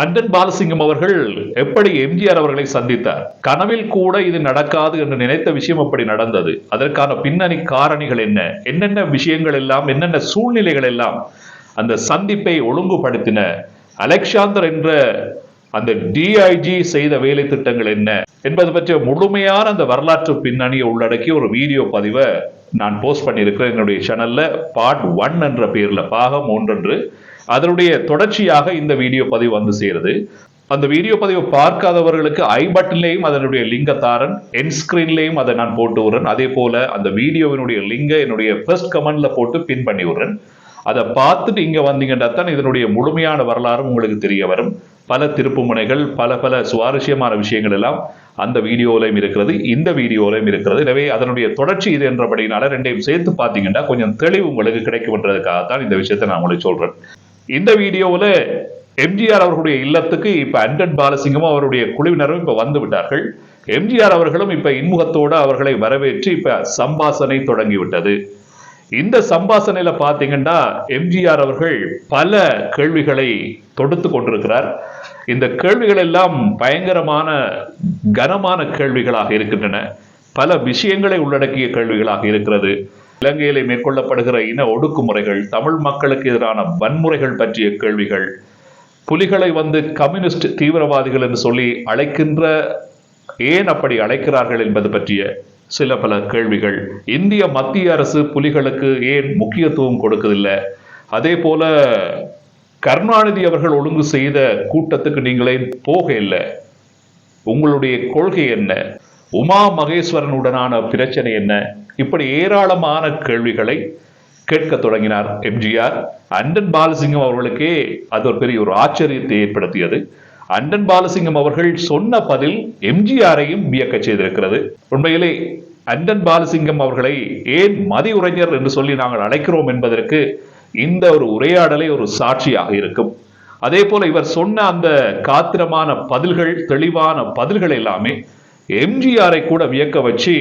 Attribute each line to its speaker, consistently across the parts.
Speaker 1: அண்டன் பாலசிங்கம் அவர்கள் எப்படி எம்ஜிஆர் அவர்களை சந்தித்தார்? கனவில் கூட இது நடக்காது என்று நினைத்த விஷயம் அப்படி நடந்தது. அதற்கான பின்னணி காரணிகள் என்ன? என்னென்ன விஷயங்கள் எல்லாம் என்னென்ன சூழ்நிலைகள் எல்லாம் அந்த சந்திப்பை ஒழுங்குபடுத்தின? அலெக்சாந்தர் என்ற அந்த டிஐஜி செய்த வேலை திட்டங்கள் என்ன? என்பது பற்றிய முழுமையான அந்த வரலாற்று பின்னணியை உள்ளடக்கிய ஒரு வீடியோ பதிவை நான் போஸ்ட் பண்ணியிருக்கிறேன் என்னுடைய சேனல்ல பார்ட் ஒன் என்ற பேர்ல பாகம் ஒன்றென்று அதனுடைய தொடர்ச்சியாக இந்த வீடியோ பதிவு வந்து சேருது. அந்த வீடியோ பதிவை பார்க்காதவர்களுக்கு ஐ பட்டன்லேயும் அதனுடைய லிங்க தாரன் என் ஸ்கிரீன்லேயும் அதை நான் போட்டு விடுறேன். அதே போல அந்த வீடியோவினுடைய லிங்கை என்னுடைய ஃபர்ஸ்ட் கமெண்ட்ல போட்டு பின் பண்ணி விடுறேன். அதை பார்த்துட்டு இங்க வந்தீங்கன்னா தான் இதனுடைய முழுமையான வரலாறும் உங்களுக்கு தெரிய வரும். பல திருப்புமுனைகள் பல பல சுவாரஸ்யமான விஷயங்கள் எல்லாம் அந்த வீடியோலையும் இருக்கிறது இந்த வீடியோலையும் இருக்கிறது. எனவே அதனுடைய தொடர்ச்சி இது என்றபடினால ரெண்டையும் சேர்த்து பார்த்தீங்கன்னா கொஞ்சம் தெளிவு உங்களுக்கு கிடைக்கும்ன்றதுக்காக தான் இந்த விஷயத்தை நான் உங்களுக்கு சொல்றேன். இந்த வீடியோவில் எம்ஜிஆர் அவர்களுடைய இல்லத்துக்கு இப்போ அண்டன் பாலசிங்கமும் அவருடைய குழுவினரும் இப்போ வந்து விட்டார்கள். எம்ஜிஆர் அவர்களும் இப்போ இன்முகத்தோடு அவர்களை வரவேற்று இப்போ சம்பாசனை தொடங்கிவிட்டது. இந்த சம்பாசனையில பாத்தீங்கன்னா எம்ஜிஆர் அவர்கள் பல கேள்விகளை தொடுத்து கொண்டிருக்கிறார். இந்த கேள்விகள் எல்லாம் பயங்கரமான கனமான கேள்விகளாக இருக்கின்றன. பல விஷயங்களை உள்ளடக்கிய கேள்விகளாக இருக்கிறது. இலங்கையிலே மேற்கொள்ளப்படுகிற இன ஒடுக்குமுறைகள் தமிழ் மக்களுக்கு எதிரான வன்முறைகள் பற்றிய கேள்விகள் புலிகளை வந்து கம்யூனிஸ்ட் தீவிரவாதிகள் என்று சொல்லி அழைக்கின்ற ஏன் அப்படி அழைக்கிறார்கள் என்பது பற்றிய சில பல கேள்விகள். இந்திய மத்திய அரசு புலிகளுக்கு ஏன் முக்கியத்துவம் கொடுக்கதில்லை அதே போல கருணாநிதி அவர்கள் ஒழுங்கு செய்த கூட்டத்துக்கு நீங்களே போக இல்லை உங்களுடைய கொள்கை என்ன? உமா மகேஸ்வரனுடனான பிரச்சனை என்ன? இப்படி ஏராளமான கேள்விகளை கேட்க தொடங்கினார் எம்ஜிஆர். அண்டன் பாலசிங்கம் அவர்களுக்கே அது ஒரு பெரிய ஒரு ஆச்சரியத்தை ஏற்படுத்தியது. அண்டன் பாலசிங்கம் அவர்கள் சொன்ன பதில் எம்ஜிஆரையும் வியக்க செய்திருக்கிறது. உண்மையிலே அண்டன் பாலசிங்கம் அவர்களை ஏன் மதி உரைஞர் என்று சொல்லி நாங்கள் அழைக்கிறோம் என்பதற்கு இந்த ஒரு உரையாடலே ஒரு சாட்சியாக இருக்கும். அதே போல இவர் சொன்ன அந்த காத்திரமான பதில்கள் தெளிவான பதில்கள் எல்லாமே எம்ஜிஆரை கூட வியக்க வச்சு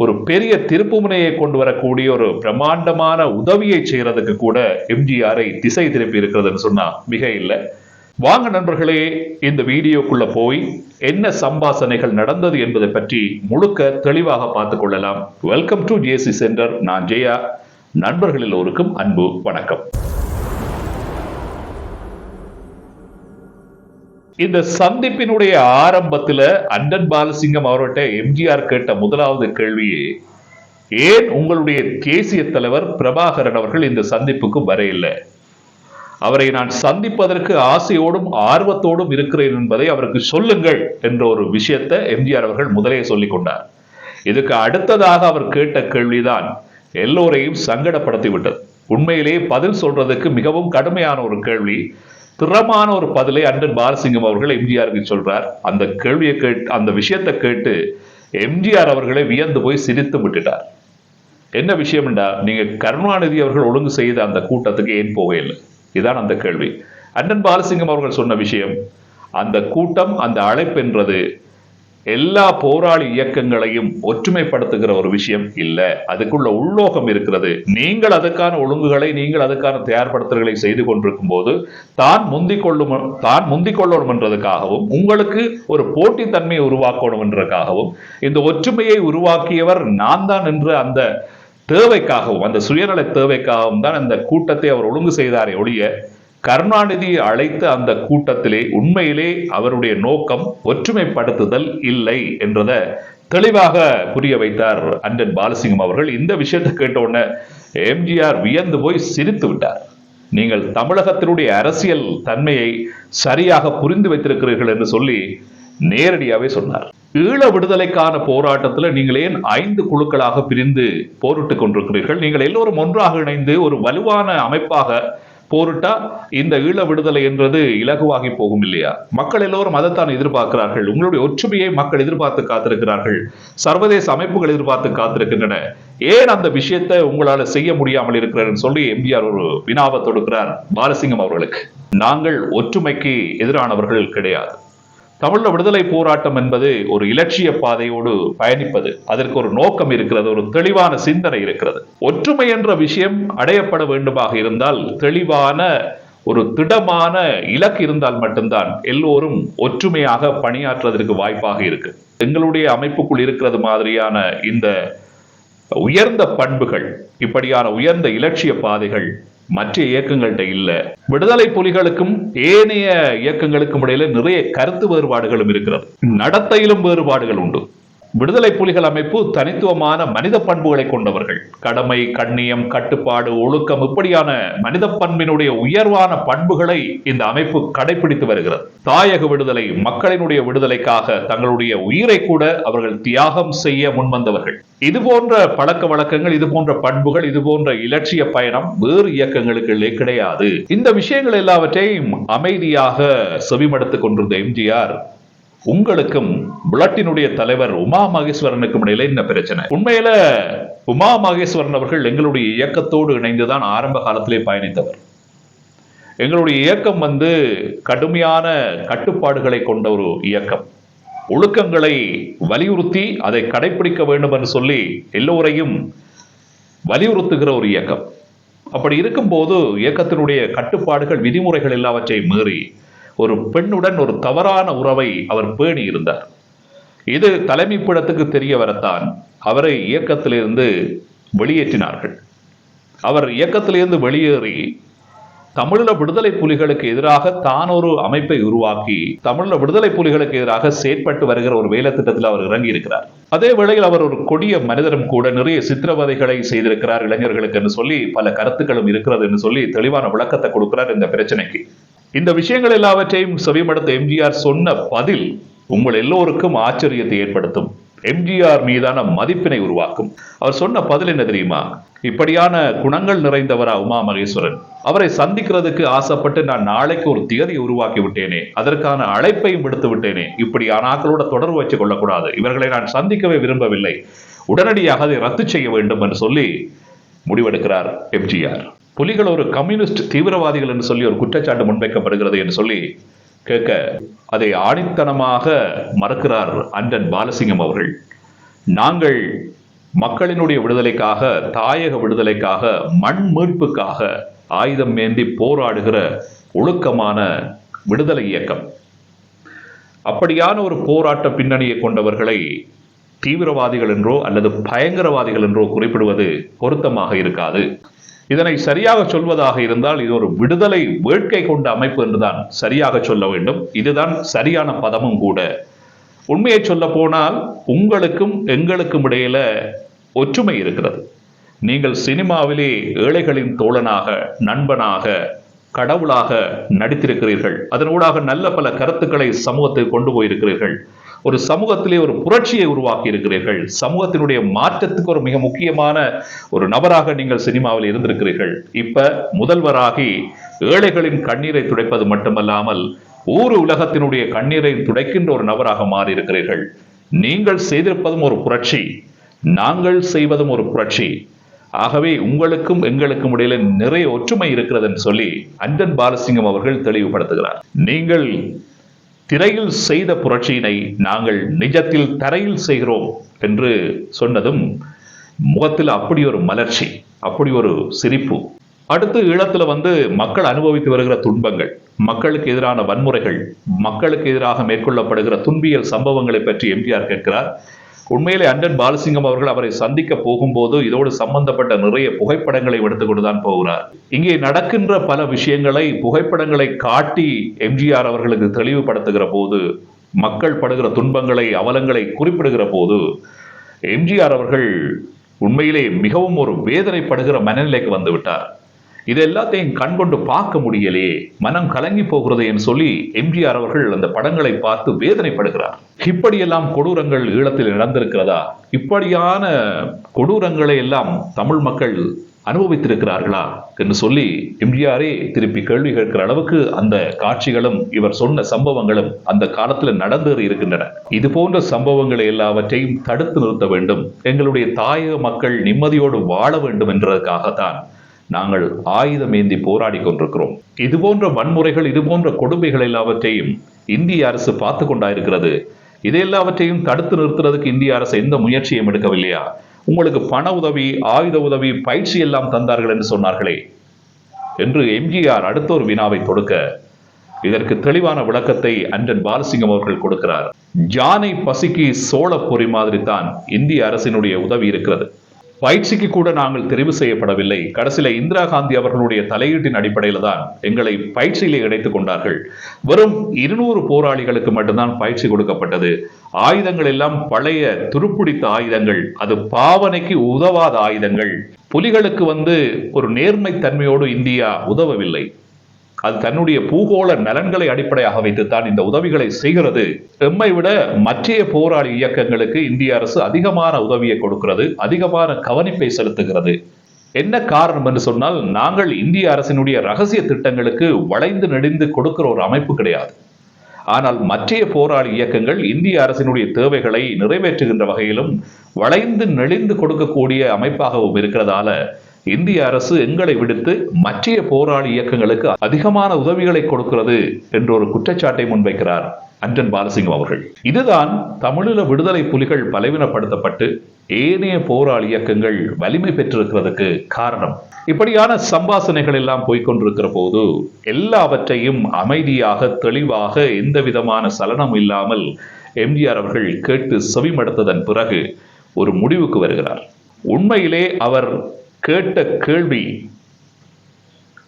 Speaker 1: ஒரு பெரிய திருப்புமுனையை கொண்டு வரக்கூடிய ஒரு பிரம்மாண்டமான உதவியை செய்யறதுக்கு கூட எம்ஜிஆரை திசை திருப்பி இருக்கிறதுன்னு சொன்னா மிக இல்லை. வாங்க நண்பர்களே இந்த வீடியோக்குள்ள போய் என்ன சம்பாசனைகள் நடந்தது என்பதை பற்றி முழுக்க தெளிவாக பார்த்து கொள்ளலாம். வெல்கம் டு ஜேசி சென்டர் நான் ஜெயா. நண்பர்கள் எல்லோருக்கும் அன்பு வணக்கம். இந்த சந்திப்பினுடைய ஆரம்பத்துல அண்டன் பாலசிங்கம் அவர்கிட்ட எம்ஜிஆர் கேட்ட முதலாவது கேள்வியே ஏன் உங்களுடைய தேசிய தலைவர் பிரபாகரன் அவர்கள் இந்த சந்திப்புக்கு வரையில்லை அவரை நான் சந்திப்பதற்கு ஆசையோடும் ஆர்வத்தோடும் இருக்கிறேன் என்பதை அவருக்கு சொல்லுங்கள் என்ற ஒரு விஷயத்தை எம்ஜிஆர் அவர்கள் முதலே சொல்லிக் கொண்டார். இதுக்கு அடுத்ததாக அவர் கேட்ட கேள்விதான் எல்லோரையும் சங்கடப்படுத்தி விட்டது. உண்மையிலேயே பதில் சொல்றதுக்கு மிகவும் கடுமையான ஒரு கேள்வி திறமான ஒரு பதிலை அண்டன் பாலசிங்கம் அவர்கள் எம்ஜிஆருக்கு சொல்றார். அந்த கேள்வியை கேட்டு அந்த விஷயத்தை கேட்டு எம்ஜிஆர் அவர்களை வியந்து போய் சிரித்து விட்டுட்டார். என்ன விஷயம்டா நீங்க கருணாநிதி அவர்கள் ஒழுங்கு செய்த அந்த கூட்டத்துக்கு ஏன் போகவில்லை இதான் அந்த கேள்வி. அண்ணன் பாலசிங்கம் அவர்கள் சொன்ன விஷயம் அந்த கூட்டம் அந்த அழைப்பு என்றது எல்லா போராளி இயக்கங்களையும் ஒற்றுமைப்படுத்துகிற ஒரு விஷயம் இல்லை. அதுக்குள்ள உள்ளோகம் இருக்கிறது. நீங்கள் அதுக்கான ஒழுங்குகளை நீங்கள் அதுக்கான தயார்படுத்தல்களை செய்து கொண்டிருக்கும் போது தான் முந்திக் கொள்ளும் தான் முந்திக் கொள்ளணும் என்றதுக்காகவும் உங்களுக்கு ஒரு போட்டித்தன்மையை உருவாக்கணும் என்றதுக்காகவும் இந்த ஒற்றுமையை உருவாக்கியவர் நான் தான் என்று அந்த தேவைக்காகவும் அந்த சுயநல தேவைக்காகவும் தான் அந்த கூட்டத்தை அவர் ஒழுங்கு செய்தாரே ஒழிய கருணாநிதியை அழைத்த அந்த கூட்டத்திலே உண்மையிலே அவருடைய நோக்கம் ஒற்றுமைப்படுத்துதல் இல்லை என்றதை தெளிவாக புரிய வைத்தார் அண்டன் பாலசிங்கம் அவர்கள். இந்த விஷயத்தை கேட்டவுடனே எம்ஜிஆர் வியந்து போய் சிரித்து விட்டார். நீங்கள் தமிழகத்தினுடைய அரசியல் தன்மையை சரியாக புரிந்து வைத்திருக்கிறீர்கள் என்று சொல்லி நேரடியாகவே சொன்னார். ஈழ விடுதலைக்கான போராட்டத்தில் நீங்கள் ஏன் ஐந்து குழுக்களாக பிரிந்து போரிட்டுக் கொண்டிருக்கிறீர்கள்? நீங்கள் எல்லோரும் ஒன்றாக இணைந்து ஒரு வலுவான அமைப்பாக போரிட்டா இந்த ஈழ விடுதலை என்றது இலகுவாகி போகும் இல்லையா? மக்கள் எல்லோரும் அதைத்தான் எதிர்பார்க்கிறார்கள். உங்களுடைய ஒற்றுமையை மக்கள் எதிர்பார்த்து காத்திருக்கிறார்கள். சர்வதேச அமைப்புகள் எதிர்பார்த்து காத்திருக்கின்றன. ஏன் அந்த விஷயத்தை உங்களால செய்ய முடியாமல் இருக்கிறார் சொல்லி எம்ஜிஆர் ஒரு வினாவை தொடுக்கிறார் பாலசிங்கம் அவர்களுக்கு. நாங்கள் ஒற்றுமைக்கு எதிரானவர்கள் கிடையாது. தமிழ விடுதலை போராட்டம் என்பது ஒரு இலட்சிய பாதையோடு பயணிப்பது. அதற்கு ஒரு நோக்கம் இருக்கிறது ஒரு தெளிவான சிந்தனை இருக்கிறது. ஒற்றுமை என்ற விஷயம் அடையப்பட வேண்டுமாக இருந்தால் தெளிவான ஒரு திடமான இலக்கு இருந்தால் மட்டும்தான் எல்லோரும் ஒற்றுமையாக பணியாற்றுவதற்கு வாய்ப்பாக இருக்கு. எங்களுடைய அமைப்புக்குள் இருக்கிறது மாதிரியான இந்த உயர்ந்த பண்புகள் இப்படியான உயர்ந்த இலட்சிய பாதைகள் மற்ற இயக்கங்கள்ட்ட இல்ல. விடுதலை புலிகளுக்கும் ஏனைய இயக்கங்களுக்கும் இடையில நிறைய கருத்து வேறுபாடுகளும் இருக்கிறது. நடத்தையிலும் வேறுபாடுகள் உண்டு. விடுதலை புலிகள் அமைப்பு தனித்துவமான மனித பண்புகளை கொண்டவர்கள். கடமை கண்ணியம் கட்டுப்பாடு ஒழுக்கம் இப்படியான மனித பண்பினுடைய உயர்வான பண்புகளை இந்த அமைப்பு கடைபிடித்து வருகிறது. தாயக விடுதலை மக்களினுடைய விடுதலைக்காக தங்களுடைய உயிரை கூட அவர்கள் தியாகம் செய்ய முன்வந்தவர்கள். இது போன்ற பழக்க வழக்கங்கள் இது போன்ற பண்புகள் இது போன்ற இலட்சிய பயணம் வேறு இயக்கங்களுக்கு கிடையாது. இந்த விஷயங்கள் எல்லாவற்றையும் அமைதியாக செவிமடுத்துக் கொண்டிருந்த எம்ஜிஆர் உங்களுக்கும் புலட்டினுடைய தலைவர் உமா மகேஸ்வரனுக்கும் இடையில என்ன பிரச்சனை? உண்மையில உமா மகேஸ்வரன் அவர்கள் எங்களுடைய இயக்கத்தோடு இணைந்துதான் ஆரம்ப காலத்திலே பயணித்தவர். எங்களுடைய இயக்கம் வந்து கடுமையான கட்டுப்பாடுகளை கொண்ட ஒரு இயக்கம். ஒழுக்கங்களை வலியுறுத்தி அதை கடைபிடிக்க வேண்டும் என்று சொல்லி எல்லோரையும் வலியுறுத்துகிற ஒரு இயக்கம். அப்படி இருக்கும்போது இயக்கத்தினுடைய கட்டுப்பாடுகள் விதிமுறைகள் எல்லாவற்றையும் மீறி ஒரு பெண்ணுடன் ஒரு தவறான உறவை அவர் பேணி இருந்தார் இது தலைமைப்பிடத்துக்கு தெரிய வரத்தான் அவரை இயக்கத்திலிருந்து வெளியேற்றினார்கள். அவர் இயக்கத்திலிருந்து வெளியேறி தமிழீழ விடுதலை புலிகளுக்கு எதிராக தான் ஒரு அமைப்பை உருவாக்கி தமிழீழ விடுதலை புலிகளுக்கு எதிராக செயற்பட்டு வருகிற ஒரு வேலை திட்டத்தில் அவர் இறங்கி இருக்கிறார் அதே வேளையில் அவர் ஒரு கொடிய மனிதரும் கூட நிறைய சித்திரவதைகளை செய்திருக்கிறார் இளைஞர்களுக்கு என்று சொல்லி பல கருத்துக்களும் இருக்கிறது என்று சொல்லி தெளிவான விளக்கத்தை கொடுக்கிறார் இந்த பிரச்சனைக்கு. இந்த விஷயங்கள் எல்லாவற்றையும் செவிமடுத்த எம்ஜிஆர் சொன்ன பதில் உங்கள் எல்லோருக்கும் ஆச்சரியத்தை ஏற்படுத்தும். எம்ஜிஆர் மீதான மதிப்பினை உருவாக்கும். அவர் சொன்ன பதில் என்ன தெரியுமா? இப்படியான குணங்கள் நிறைந்தவரா உமா மகேஸ்வரன் அவரை சந்திக்கிறதுக்கு ஆசைப்பட்டு நான் நாளைக்கு ஒரு தியதி உருவாக்கி விட்டேனே. அதற்கான அழைப்பையும் விடுத்து விட்டேனே. இப்படி ஆனாக்களோட தொடர்பு வச்சுக் கொள்ளக்கூடாது இவர்களை நான் சந்திக்கவே விரும்பவில்லை. உடனடியாக அதை ரத்து செய்ய வேண்டும் என்று சொல்லி முடிவெடுக்கிறார் எம்ஜிஆர். புலிகள் ஒரு கம்யூனிஸ்ட் தீவிரவாதிகள் என்று சொல்லி ஒரு குற்றச்சாட்டு முன்வைக்கப்படுகிறது என்று சொல்லி கேட்க அதை ஆணித்தனமாக மறுக்கிறார் அண்டன் பாலசிங்கம் அவர்கள். நாங்கள் மக்களினுடைய விடுதலைக்காக தாயக விடுதலைக்காக மண் மீட்புக்காக ஆயுதம் ஏந்தி போராடுகிற ஒழுக்கமான விடுதலை இயக்கம். அப்படியான ஒரு போராட்ட பின்னணியை கொண்டவர்களை தீவிரவாதிகள் என்றோ அல்லது பயங்கரவாதிகள் என்றோ குறிப்பிடுவது பொருத்தமாக இருக்காது. இதனை சரியாக சொல்வதாக இருந்தால் இது ஒரு விடுதலை வேட்கை கொண்ட அமைப்பு என்றுதான் சரியாக சொல்ல வேண்டும். இதுதான் சரியான பதமும் கூட. உண்மையை சொல்ல போனால் உங்களுக்கும் எங்களுக்கும் இடையில ஒற்றுமை இருக்கிறது. நீங்கள் சினிமாவிலே ஏழைகளின் தோழனாக நண்பனாக கடவுளாக நடித்திருக்கிறீர்கள். அதனூடாக நல்ல பல கருத்துக்களை சமூகத்தில் கொண்டு போயிருக்கிறீர்கள். ஒரு சமூகத்திலே ஒரு புரட்சியை உருவாக்கி இருக்கிறீர்கள். சமூகத்தினுடைய மாற்றத்துக்கு ஒரு மிக முக்கியமான ஒரு நபராக நீங்கள் சினிமாவில் இருந்திருக்கிறீர்கள். இப்ப முதல்வராகி ஏழைகளின் கண்ணீரை துடைப்பது மட்டுமல்லாமல் ஊர் உலகத்தினுடைய கண்ணீரை துடைக்கின்ற ஒரு நபராக மாறி இருக்கிறீர்கள் நீங்கள் செய்திருப்பதும் ஒரு புரட்சி. நாங்கள் செய்வதும் ஒரு புரட்சி. ஆகவே உங்களுக்கும் எங்களுக்கும் இடையில நிறைய ஒற்றுமை இருக்கிறது என்று சொல்லி அஞ்சன் பாலசிங்கம் அவர்கள் தெளிவுபடுத்துகிறார். நீங்கள் திரையில் செய்த புரட்சியினை நாங்கள் நிஜத்தில் தரையில் செய்கிறோம் என்று சொன்னதும் முகத்தில் அப்படி ஒரு மலர்ச்சி அப்படி ஒரு சிரிப்பு. அடுத்து ஈழத்துல வந்து மக்கள் அனுபவித்து வருகிற துன்பங்கள் மக்களுக்கு எதிரான வன்முறைகள் மக்களுக்கு எதிராக மேற்கொள்ளப்படுகிற துன்பியல் சம்பவங்களை பற்றி எம்ஜிஆர் கேட்கிறார். உண்மையிலே அண்டன் பாலசிங்கம் அவர்கள் அவரை சந்திக்க போகும்போது இதோடு சம்பந்தப்பட்ட நிறைய புகைப்படங்களை எடுத்துக்கொண்டு தான் போகிறார். இங்கே நடக்கின்ற பல விஷயங்களை புகைப்படங்களை காட்டி எம்ஜிஆர் அவர்களுக்கு தெளிவுபடுத்துகிற போது மக்கள் படுகிற துன்பங்களை அவலங்களை குறிப்பிடுகிற போது எம்ஜிஆர் அவர்கள் உண்மையிலே மிகவும் ஒரு வேதனைப்படுகிற மனநிலைக்கு வந்துவிட்டார் இது எல்லாத்தையும் கண்கொண்டு பார்க்க முடியலையே மனம் கலங்கி போகிறது என்று சொல்லி எம்ஜிஆர் அவர்கள் அந்த படங்களை பார்த்து வேதனைப்படுகிறார். இப்படியெல்லாம் கொடூரங்கள் ஈழத்தில் நடந்திருக்கிறதா? இப்படியான கொடூரங்களை எல்லாம் தமிழ் மக்கள் அனுபவித்திருக்கிறார்களா? என்று சொல்லி எம்ஜிஆரே திருப்பி கேள்வி கேட்கிற அளவுக்கு அந்த காட்சிகளும் இவர் சொன்ன சம்பவங்களும் அந்த காலத்தில் நடந்தேறி இருக்கின்றன. இது போன்ற சம்பவங்களை எல்லாவற்றையும் தடுத்து நிறுத்த வேண்டும். எங்களுடைய தாயக மக்கள் நிம்மதியோடு வாழ வேண்டும் என்றதற்காகத்தான் நாங்கள் ஆயுதம் ஏந்தி போராடி கொண்டிருக்கிறோம். இது போன்ற வன்முறைகள் இது போன்ற கொடுமைகள் எல்லாவற்றையும் இந்திய அரசு பார்த்து கொண்டாயிருக்கிறது. இது எல்லாவற்றையும் தடுத்து நிறுத்துறதுக்கு இந்திய அரசு எந்த முயற்சியும் எடுக்கவில்லையா? உங்களுக்கு பண உதவி ஆயுத உதவி பயிற்சி எல்லாம் தந்தார்கள் என்று சொன்னார்களே. என்று எம்ஜிஆர் அடுத்த ஒரு வினாவை தொடுக்க இதற்கு தெளிவான விளக்கத்தை அன்றன் பாலசிங்கம் அவர்கள் கொடுக்கிறார். ஜானை பசிக்கு சோழ பொறி மாதிரி தான் இந்திய அரசினுடைய உதவி இருக்கிறது. பயிற்சிக்கு கூட நாங்கள் தெரிவு செய்யப்படவில்லை. கடைசியில இந்திரா காந்தி அவர்களுடைய தலையீட்டின் அடிப்படையில் தான் எங்களை பயிற்சியிலே இணைத்துக் கொண்டார்கள். வெறும் இருநூறு போராளிகளுக்கு மட்டும்தான் பயிற்சி கொடுக்கப்பட்டது. ஆயுதங்கள் எல்லாம் பழைய துருப்பிடித்த ஆயுதங்கள். அது பாவனைக்கு உதவாத ஆயுதங்கள். புலிகளுக்கு வந்து ஒரு நேர்மை தன்மையோடு இந்தியா உதவவில்லை. அது தன்னுடைய பூகோள நலன்களை அடிப்படையாக வைத்துத்தான் இந்த உதவிகளை செய்கிறது. எம்மை விட மற்றைய போராளி இயக்கங்களுக்கு இந்திய அரசு அதிகமான உதவியை கொடுக்கிறது அதிகமான கவனிப்பை செலுத்துகிறது. என்ன காரணம் என்று சொன்னால் நாங்கள் இந்திய அரசினுடைய ரகசிய திட்டங்களுக்கு வளைந்து நெடிந்து கொடுக்கிற ஒரு அமைப்பு கிடையாது. ஆனால் மற்றைய போராளி இயக்கங்கள் இந்திய அரசினுடைய தேவைகளை நிறைவேற்றுகின்ற வகையிலும் வளைந்து நெளிந்து கொடுக்கக்கூடிய அமைப்பாகவும் இருக்கிறதால இந்திய அரசு எங்களை விடுத்து மற்றைய போராளி இயக்கங்களுக்கு அதிகமான உதவிகளை கொடுக்கிறது என்ற ஒரு குற்றச்சாட்டை முன்வைக்கிறார் அஞ்சன் பாலசிங்கம் அவர்கள். இதுதான் தமிழீழ விடுதலை புலிகள் பலவீனப்படுத்தப்பட்டு ஏனைய போராளி இயக்கங்கள் வலிமை பெற்றிருக்கிறதுக்கு காரணம். இப்படியான சம்பாசனைகள் எல்லாம் போய்கொண்டிருக்கிற போது எல்லாவற்றையும் அமைதியாக தெளிவாக எந்த விதமான சலனம் இல்லாமல் எம்ஜிஆர் அவர்கள் கேட்டு செவிமடுத்ததன் பிறகு ஒரு முடிவுக்கு வருகிறார். உண்மையிலே அவர் கேட்ட கேள்வி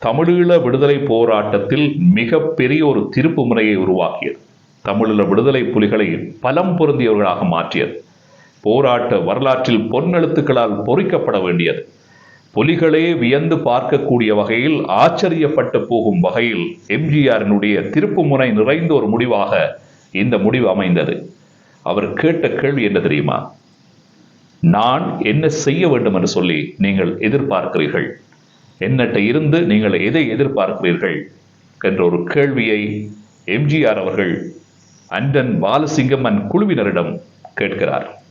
Speaker 1: தமிழீழ விடுதலை போராட்டத்தில் மிகப்பெரிய ஒரு திருப்பு முறையை உருவாக்கியது. தமிழீழ விடுதலை புலிகளை பலம் பொருந்தியவர்களாக மாற்றியது. போராட்ட வரலாற்றில் பொன்னெழுத்துக்களால் பொறிக்கப்பட வேண்டியது. புலிகளே வியந்து பார்க்கக்கூடிய வகையில் ஆச்சரியப்பட்டு போகும் வகையில் எம்ஜிஆரினுடைய திருப்பு முனை நிறைந்த ஒரு முடிவாக இந்த முடிவு அமைந்தது. அவர் கேட்ட கேள்வி என்ன தெரியுமா? நான் என்ன செய்ய வேண்டும் என்று சொல்லி நீங்கள் எதிர்பார்க்கிறீர்கள். என்னட்ட இருந்து நீங்கள் எதை எதிர்பார்க்கிறீர்கள்? என்ற ஒரு கேள்வியை எம்ஜிஆர் அவர்கள் அண்டன் பாலசிங்கம் அன் குழுவினரிடம் கேட்கிறார்.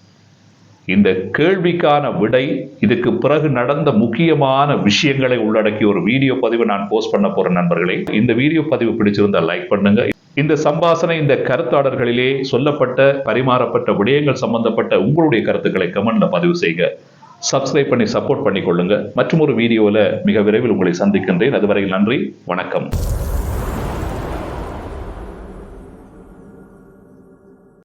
Speaker 1: இந்த கேள்விக்கான விடை இதுக்கு பிறகு நடந்த முக்கியமான விஷயங்களை உள்ளடக்கிய ஒரு வீடியோ பதிவு நான் போஸ்ட் பண்ண போறேன் நண்பர்களே. இந்த வீடியோ பதிவு பிடிச்சிருந்தா லைக் பண்ணுங்க. இந்த சம்பாசனை இந்த கருத்தாளர்களிலே சொல்லப்பட்ட பரிமாறப்பட்ட விடயங்கள் சம்பந்தப்பட்ட உங்களுடைய கருத்துக்களை கமெண்ட்ல பதிவு செய்க. சப்ஸ்கிரைப் பண்ணி சப்போர்ட் பண்ணி கொள்ளுங்க மற்றும் ஒரு வீடியோவில் மிக விரைவில் உங்களை சந்திக்கின்றேன். அதுவரை நன்றி வணக்கம்.